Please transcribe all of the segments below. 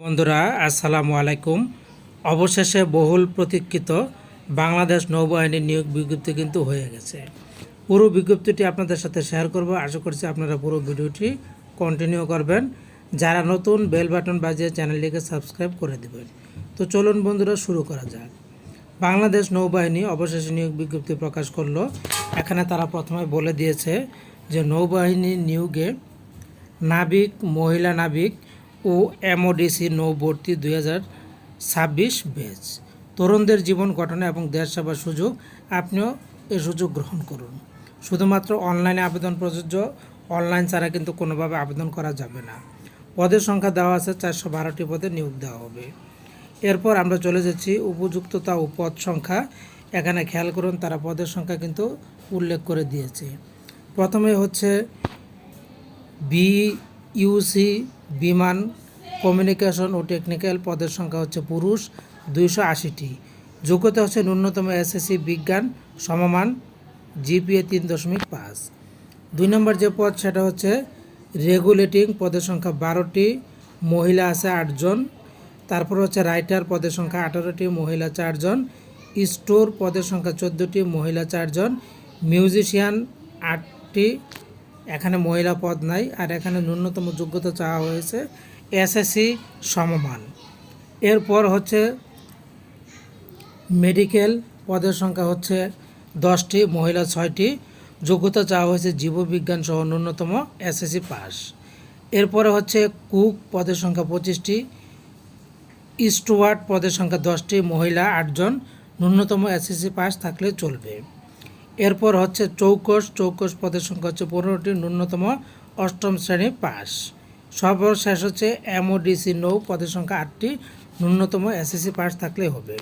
বন্ধুরা, আসসালামু আলাইকুম। অবশেষে বহুল প্রতীক্ষিত বাংলাদেশ নৌবাহিনীর নিয়োগ বিজ্ঞপ্তি কিন্তু হয়ে গেছে। পুরো বিজ্ঞপ্তিটি আপনাদের সাথে শেয়ার করব। আশা করছি আপনারা পুরো ভিডিওটি কন্টিনিউ করবেন। যারা নতুন বেল বাটন বাজিয়ে চ্যানেলটিকে সাবস্ক্রাইব করে দেবেন। তো চলুন বন্ধুরা, শুরু করা যাক। বাংলাদেশ নৌবাহিনী অবশেষে নিয়োগ বিজ্ঞপ্তি প্রকাশ করল। এখানে তারা প্রথমে বলে দিয়েছে যে নৌবাহিনী নিয়োগে নাবিক, মহিলা নাবিক ও এমওডিসি নৌভর্তি দুই হাজার ছাব্বিশ বেচ তরুণদের জীবন গঠনে এবং দেশ সেবার সুযোগ, আপনিও এ সুযোগ গ্রহণ করুন। শুধুমাত্র অনলাইনে আবেদন প্রযোজ্য, অনলাইন ছাড়া কিন্তু কোনোভাবে আবেদন করা যাবে না। পদের সংখ্যা দেওয়া আছে চারশো বারোটি পদে নিয়োগ দেওয়া হবে। এরপর আমরা চলে যাচ্ছি উপযুক্ততা ও পদ সংখ্যা। এখানে খেয়াল করুন, তারা পদের সংখ্যা কিন্তু উল্লেখ করে দিয়েছে। প্রথমে হচ্ছে বি ইউসি বিমান কমিউনিকেশন ও টেকনিক্যাল পদের সংখ্যা হচ্ছে পুরুষ, দুইশো আশিটি। যোগ্যতা হচ্ছে ন্যূনতম এসএসসি বিজ্ঞান, সমমান জিপিএ তিন দশমিক পাঁচ। দুই নম্বর যে পদ, সেটা হচ্ছে রেগুলেটিং পদের সংখ্যা বারোটি, মহিলা আছে আটজন। তারপর হচ্ছে রাইটার পদের সংখ্যা আঠারোটি, মহিলা চারজন। স্টোর পদের সংখ্যা চোদ্দোটি, মহিলা চারজন। মিউজিশিয়ান আটটি এখানে মহিলা পদ নাই, আর এখানে ন্যূনতম যোগ্যতা চাওয়া হয়েছে এসএসসি সমমান। এরপর হচ্ছে মেডিকেল পদের সংখ্যা হচ্ছে দশটি, মহিলা ছয়টি। যোগ্যতা চাওয়া হয়েছে জীববিজ্ঞান সহ ন্যূনতম এসএসসি পাস। এরপরে হচ্ছে কুক পদের সংখ্যা পঁচিশটি, স্টুয়ার্ট পদের সংখ্যা দশটি, মহিলা আটজন। ন্যূনতম এসএসসি পাস থাকলে চলবে। এরপর হচ্ছে চৌকস চৌকস পদের সংখ্যা হচ্ছে পনেরোটি, ন্যূনতম অষ্টম শ্রেণি পাস। সর্বশেষ হচ্ছে এমওডিসি নৌ পদের সংখ্যা আটটি, ন্যূনতম এসএসসি পাস থাকলে হবে।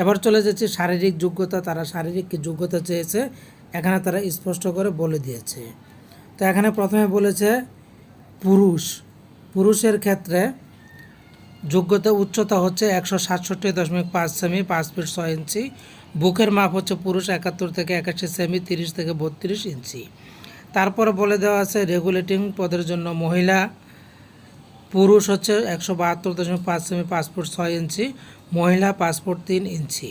এবার চলে যাচ্ছে শারীরিক যোগ্যতা, তারা শারীরিক কি যোগ্যতা চেয়েছে, এখানে তারা স্পষ্ট করে বলে দিয়েছে। তো এখানে প্রথমে বলেছে পুরুষ। পুরুষের ক্ষেত্রে যোগ্যতা উচ্চতা হচ্ছে একশো সাতষট্টি দশমিক পাঁচ সেমি, পাঁচ ফিট ছয় ইঞ্চি। বুকের মাপ হচ্ছে পুরুষ একাত্তর থেকে একাশি সেমি, তিরিশ থেকে বত্রিশ ইঞ্চি। তারপরে বলে দেওয়া আছে রেগুলেটিং পদের জন্য মহিলা, পুরুষ হচ্ছে একশো বাহাত্তর দশমিক পাঁচ সেমি পাসপোর্ট ছয় ইঞ্চি, মহিলা পাসপোর্ট তিন ইঞ্চি।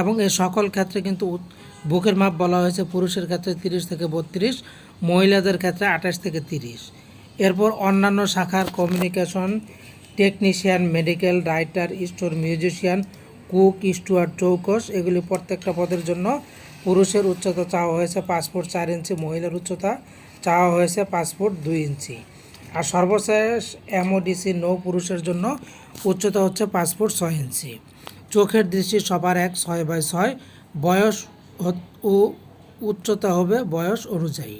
এবং এই সকল ক্ষেত্রে কিন্তু বুকের মাপ বলা হয়েছে পুরুষের ক্ষেত্রে তিরিশ থেকে বত্রিশ, মহিলাদের ক্ষেত্রে আঠাশ থেকে তিরিশ। এরপর অন্যান্য শাখার communication technician medical writer store musician cook steward চৌকস, এগুলি প্রত্যেকটা পদের জন্য পুরুষের উচ্চতা চাওয়া হয়েছে পাঁচ ফুট চার ইঞ্চি, মহিলার উচ্চতা চাওয়া হয়েছে পাঁচ ফুট দুই ইঞ্চি। আর সর্বশেষ এমওডিসি নৌ পুরুষের জন্য উচ্চতা হচ্ছে পাঁচ ফুট ছয় ইঞ্চি। চোখের দৃষ্টি সবার এক, ছয় বাই ছয়। বয়স ও উচ্চতা হবে বয়স অনুযায়ী।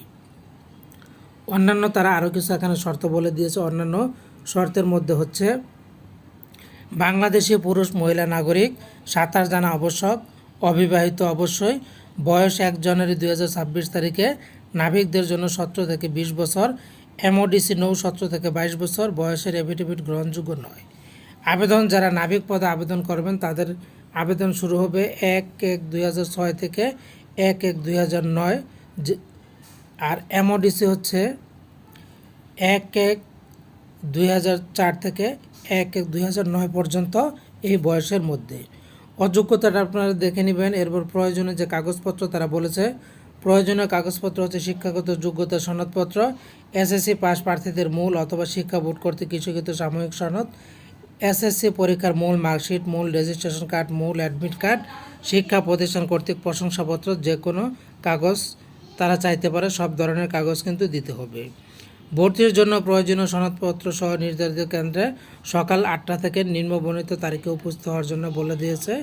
অন্যান্য তারা আরও কিছু এখানে শর্ত বলে দিয়েছে। অন্যান্য শর্তের মধ্যে হচ্ছে বাংলাদেশি পুরুষ মহিলা নাগরিক সাঁতার জানা আবশ্যক, অবিবাহিত অবশ্যই। বয়স এক জানুয়ারি দুই হাজার ছাব্বিশ তারিখে নাবিকদের জন্য সতেরো থেকে বিশ বছর, এমওডিসি নৌ সতেরো থেকে বাইশ বছর, বয়সের এফিডেভিট গ্রহণযোগ্য নয়। আবেদন, যারা নাবিক পদে আবেদন করবেন, তাদের আবেদন শুরু হবে এক এক দুই থেকে এক এক দুই আর এমওডিসি হচ্ছে এক এক দুই হাজার চার থেকে এক এক দুই পর্যন্ত এই বয়সের মধ্যে। অযোগ্যতাটা আপনারা দেখে নেবেন, এরপর প্রয়োজনীয় যে কাগজপত্র তারা বলেছে, প্রয়োজনীয় কাগজপত্র হচ্ছে শিক্ষাগত যোগ্যতা সনদপত্র, এসএসসি পাস প্রার্থীদের মূল অথবা শিক্ষা বোর্ড কর্তৃক ইস্যুকৃত সাময়িক সনদ, এসএসসি পরীক্ষার মূল মার্কশিট, মূল রেজিস্ট্রেশন কার্ড, মূল অ্যাডমিট কার্ড, শিক্ষা প্রতিষ্ঠান কর্তৃক প্রশংসাপত্র, যে কোনো কাগজ তারা চাইতে পারে, সব ধরনের কাগজ কিন্তু দিতে হবে। ভর্তির জন্য প্রয়োজনীয় সনদপত্র সহ নির্ধারিত কেন্দ্রে সকাল আটটা থেকে নিম্নবর্ণিত তারিখে উপস্থিত হওয়ার জন্য বলে দিয়েছে।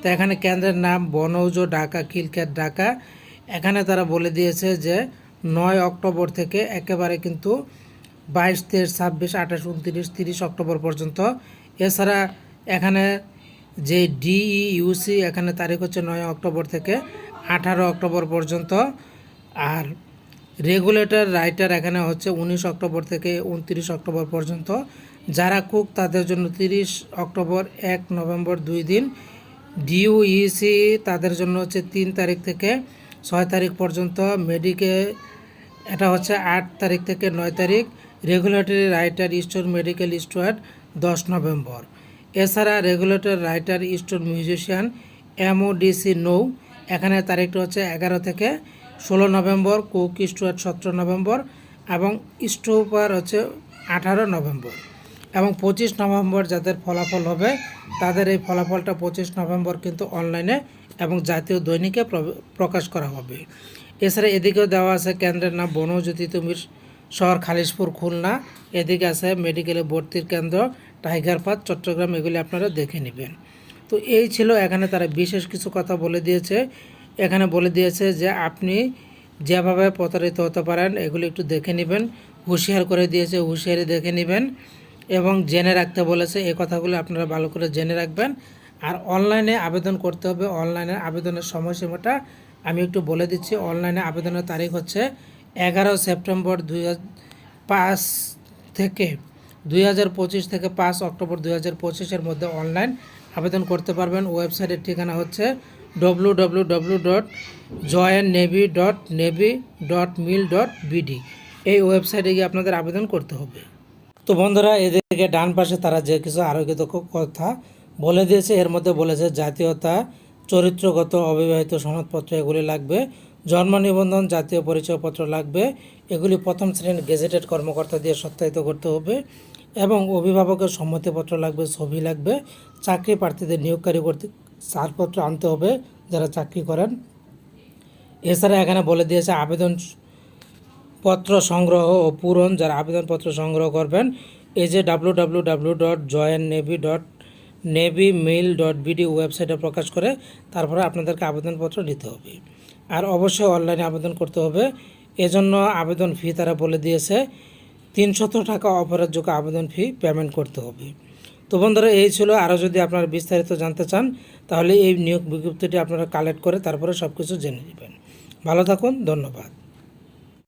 তো এখানে কেন্দ্রের নাম বনৌজ, ঢাকা খিলখ্যাত ঢাকা। এখানে তারা বলে দিয়েছে যে, নয় অক্টোবর থেকে একেবারে কিন্তু বাইশ, তেইশ, ছাব্বিশ, আঠাশ, উনত্রিশ, তিরিশ অক্টোবর পর্যন্ত। এছাড়া এখানে যে ডিইউসি, এখানে তারিখ হচ্ছে নয় অক্টোবর থেকে আঠারো অক্টোবর পর্যন্ত। আর রেগুলেটর, রাইটার এখানে হচ্ছে উনিশ অক্টোবর থেকে উনত্রিশ অক্টোবর পর্যন্ত। যারা কুক, তাদের জন্য তিরিশ অক্টোবর, এক নভেম্বর দুই দিন। ডিইউইসি তাদের জন্য হচ্ছে তিন তারিখ থেকে ছয় তারিখ পর্যন্ত। মেডিকে, এটা হচ্ছে আট তারিখ থেকে নয় তারিখ। Regulatory writer store, medical store দশ নভেম্বর। এছাড়া regulator, writer, store, musician, MODC নৌ। এখানে তারিখটা হচ্ছে এগারো থেকে ষোলো নভেম্বর, কুক স্টুয়ার্ট সতেরো নভেম্বর এবং স্টোপার হচ্ছে আঠারো নভেম্বর এবং পঁচিশ নভেম্বর যাদের ফলাফল হবে, তাদের এই ফলাফলটা পঁচিশ নভেম্বর কিন্তু অনলাইনে এবং জাতীয় দৈনিকে প্র- প্রকাশ করা হবে। এছাড়া এদিকেও দেওয়া আছে কেন্দ্রের নাম বনজ্যোতি তুমির শহর খালিশপুর, খুলনা। এদিকে আছে মেডিকেলে ভর্তির কেন্দ্র, টাইগার পাথ চট্টগ্রাম, এগুলি আপনারা দেখে নেবেন। তো এই ছিল এখানে তারা বিশেষ কিছু কথা বলে দিয়েছে। এখানে বলে দিয়েছে যে আপনি যেভাবে প্রতারিত হতে পারেন, এগুলি একটু দেখে নেবেন, হুঁশিয়ার করে দিয়েছে, হুঁশিয়ারি দেখে নেবেন এবং জেনে রাখতে বলেছে। এই কথাগুলো আপনারা ভালো করে জেনে রাখবেন। আর অনলাইনে আবেদন করতে হবে। অনলাইনে আবেদনের সময়সীমাটা আমি একটু বলে দিচ্ছি। অনলাইনে আবেদনের তারিখ হচ্ছে এগারো সেপ্টেম্বর দুই পাঁচ থেকে দুই হাজার পঁচিশ থেকে পাঁচ অক্টোবর দুই হাজার মধ্যে অনলাইন। আবেদন করতে পারবেন। ওয়েবসাইটের ঠিকানা হচ্ছে W dot navy dot navy dot mil dot এই ওয়েবসাইটে গিয়ে আপনাদের আবেদন করতে হবে। তো বন্ধুরা, এদিকে ডান পাশে তারা যে কিছু আরোগ্য কথা বলে দিয়েছে, এর মধ্যে বলেছে, জাতীয়তা, চরিত্রগত, অবিবাহিত সনদপত্র, এগুলি লাগবে। জন্ম নিবন্ধন, জাতীয় পরিচয়পত্র লাগবে। এগুলি প্রথম শ্রেণির গেজেটেড কর্মকর্তা দিয়ে সত্যায়িত করতে হবে। এবং অভিভাবকের সম্মতিপত্র লাগবে, ছবি লাগবে, চাকরি প্রার্থীদের নিয়োগকারী কর্তৃক ছাড়পত্র আনতে হবে যারা চাকরি করেন। এছাড়া এখানে বলে দিয়েছে আবেদন পত্র সংগ্রহ ও পূরণ, যারা আবেদনপত্র সংগ্রহ করবেন, এই যে W W W dot join navy dot navy mail dot BD ওয়েবসাইটে প্রকাশ করে তারপরে আপনাদেরকে আবেদনপত্র নিতে হবে। আর অবশ্যই অনলাইনে আবেদন করতে হবে। এজন্য আবেদন ফি তারা বলে দিয়েছে তিনশত টাকা অপরাধযোগ্য আবেদন ফি পেমেন্ট করতে হবে। তো বন্ধুরা, এই ছিল। আরও যদি আপনারা বিস্তারিত জানতে চান, তাহলে এই নিয়োগ বিজ্ঞপ্তিটি আপনারা কালেক্ট করে তারপরে সব কিছু জেনে নেবেন। ভালো থাকুন, ধন্যবাদ।